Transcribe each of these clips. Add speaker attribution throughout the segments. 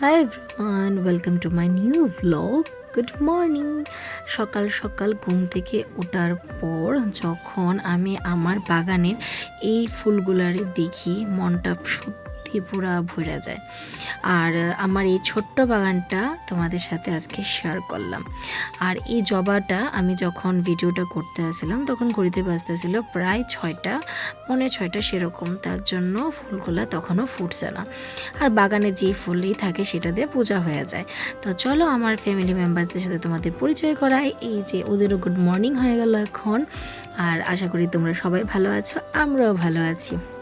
Speaker 1: Hi everyone welcome to my new blog good morning সকাল সকাল ঘুম থেকে ওঠার পর যখন আমি আমার বাগানের এই ফুলগুলারে দেখি, মনটা সত্যি পুরা ভরে যায়। আর আমার এই ছোট্ট বাগানটা তোমাদের সাথে আজকে শেয়ার করলাম। আর এই জবাটা আমি যখন ভিডিওটা করতে আসছিলাম, তখন ঘড়িতে বাজতেছিল প্রায় ছয়টা, পৌনে ছয়টা সেরকম। তার জন্য ফুলগুলা তখনও ফুটছে না। আর বাগানে যে ফুলই থাকে সেটা দিয়ে পূজা হয়ে যায়। তো চলো আমার ফ্যামিলি মেম্বারসদের সাথে তোমাদের পরিচয় করাই। এই যে ওদেরও গুড মর্নিং হয়ে গেল এখন। আর আশা করি তোমরা সবাই ভালো আছো, আমরাও ভালো আছি।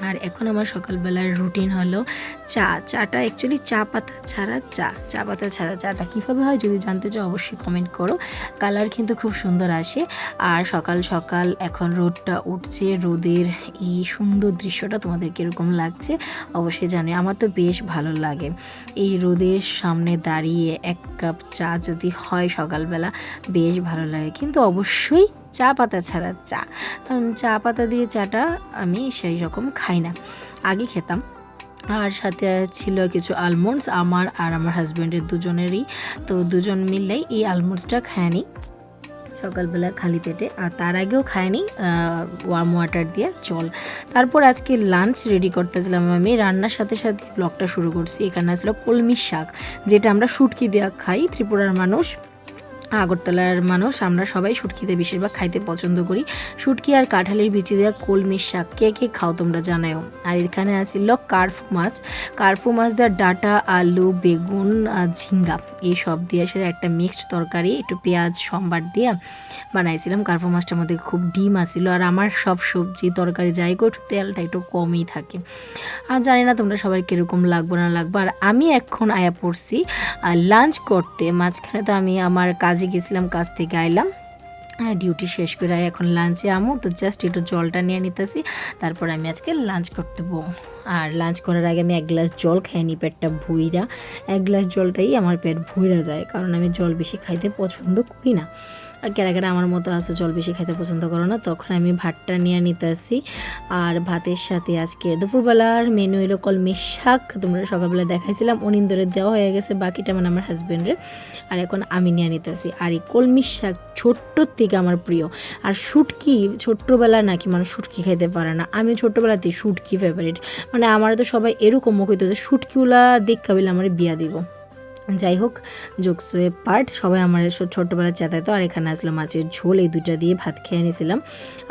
Speaker 1: আর এখন আমার সকালবেলার রুটিন হলো চা। চাটা অ্যাকচুয়ালি চা পাতা ছাড়া চা। চা পাতা ছাড়া চাটা কীভাবে হয় যদি জানতে চাও অবশ্যই কমেন্ট করো। কালার কিন্তু খুব সুন্দর আসে। আর সকাল সকাল এখন রোদটা উঠছে, রোদের এই সুন্দর দৃশ্যটা তোমাদের কীরকম লাগছে অবশ্যই জানি আমার তো বেশ ভালো লাগে। এই রোদের সামনে দাঁড়িয়ে এক কাপ চা যদি হয় সকালবেলা, বেশ ভালো লাগে। কিন্তু অবশ্যই চা পাতা ছাড়া চা। চা পাতা দিয়ে চাটা আমি সেই রকম খাই না। আগে খেতাম। আর সাথে ছিল কিছু আলমন্ডস আমার আর আমার হাজব্যান্ডের দুজনেরই। তো দুজন মিললেই এই আলমন্ডসটা খায়নি। সকালবেলা খালি পেটে। আর তার আগেও খায়নি ওয়ার্ম ওয়াটার দিয়ে জল। তারপর আজকে লাঞ্চ রেডি করতেছিলাম আমি। রান্নার সাথে সাথে ব্লগটা শুরু করছি। এখানে আসলে কলমির শাক, যেটা আমরা শুটকি দেওয়া খাই, ত্রিপুরার মানুষ। আগরতলার মানুষ, আমরা সবাই শুটকিতে বেশিরভাগ খাইতে পছন্দ করি। শুটকি আর কাঁঠালের বিচি দেওয়া কলমির শাক, কে কে খাও তোমরা জানাও আর এখানে আসিল কার্ফু মাছ। কার্ফু মাছ দেওয়ার ডাটা, আলু, বেগুন, আর ঝিঙ্গা। এই সব দিয়ে সেটা একটা মিক্সড তরকারি, একটু পেঁয়াজ, সম্বার দিয়ে বানাইছিলাম। কার্ফু মাছটার মধ্যে খুব ডিম আসিল আর আমার সব সবজি তরকারি যাই করি তেলটা একটু কমই থাকে। আর জানি না তোমরা সবাই কীরকম লাগবো না লাগবো, আর আমি এখন আয়া পড়ছি লাঞ্চ করতে। মাঝখানে তো আমি আমার কাজে গেছিলাম কাজ থেকে আইলাম। হ্যাঁ ডিউটি শেষ করে এখন লাঞ্চে আমো, তো জাস্ট একটু জলটা নিয়ে নিতেছি। তারপর আমি আজকে লাঞ্চ করতে আর লাঞ্চ করার আগে আমি এক গ্লাস জল খাই নি পেটটা ভুইরা। এক গ্লাস জলটাই আমার পেট ভুইরা যায়, কারণ আমি জল বেশি খাইতে পছন্দ করি না। কেরা কেরা আমার মতো আছে, জল বেশি খাইতে পছন্দ করো না, তখন আমি ভাতটা নিয়ে নিতে আসি। আর ভাতের সাথে আজকে দুপুরবেলার মেনু এলো কলমি শাক, তোমরা সকালবেলা দেখাইছিলাম, অনিন্দরে দেওয়া হয়ে গেছে, বাকিটা মানে আমার হাজব্যান্ডের আর এখন আমি নিয়ে নিতে আসি। আর এই কলমি শাক ছোট্টর থেকে আমার প্রিয়। আর শুটকি ছোট্টবেলা নাকি মানুষ শুটকি খেতে পারে না। আমি ছোট্টবেলাতেই শুটকি ফেভারিট মানে আমার তো সবাই এরকম মুখ হইতো যে শুটকিওলা দেখা পেলে আমার বিয়া দিব। যাই হোক, জোকসে পার্ট সবাই আমার ছোট্টবেলায় চেতাইতো, আর এখানে আসলো মাছের ঝোল, এই দুটা দিয়ে ভাত খেয়ে নিয়েছিলাম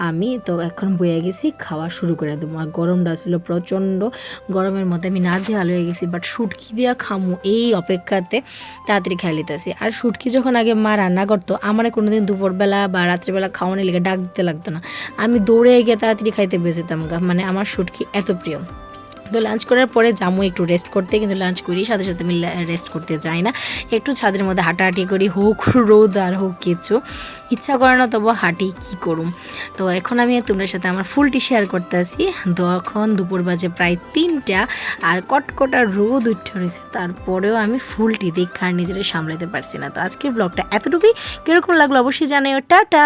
Speaker 1: আমি তো এখন বয়ে গেছি, খাওয়া শুরু করে দেবো। আর গরমটা ছিল প্রচণ্ড গরমের মধ্যে, আমি না যে হয়ে গেছি বাট শুটকি দিয়া খামু এই অপেক্ষাতে তাড়াতাড়ি খেয়ে নিতেছি। আর শুটকি যখন আগে মা রান্না করতো, আমার কোনোদিন দুপুরবেলা বা রাত্রিবেলা খাওয়ানোর লেগে ডাক দিতে লাগতো না। আমি দৌড়ে গিয়ে তাড়াতাড়ি খাইতে বেঁচেতাম মানে আমার শুটকি এত প্রিয়। তো লাঞ্চ করার পরে জামু একটু রেস্ট করতে, কিন্তু লাঞ্চ করি সাথে সাথে আমি রেস্ট করতে যাই না। একটু ছাদের মধ্যে হাঁটাহাঁটি করি, হোক রোদ আর হোক কিছু। ইচ্ছা করে না তবু হাঁটি, কী করুম? তো এখন আমি তোমাদের সাথে আমার ফুলটি শেয়ার করতে আসি। তো এখন দুপুর বাজে প্রায় তিনটা, আর কটকটা রোদ উঠে রয়েছে। তারপরেও আমি ফুলটি দেখা আর নিজেরা সামলাতে পারছি না। তো আজকের ব্লগটা এতটুকুই। কীরকম লাগল অবশ্যই জানাই টাটা!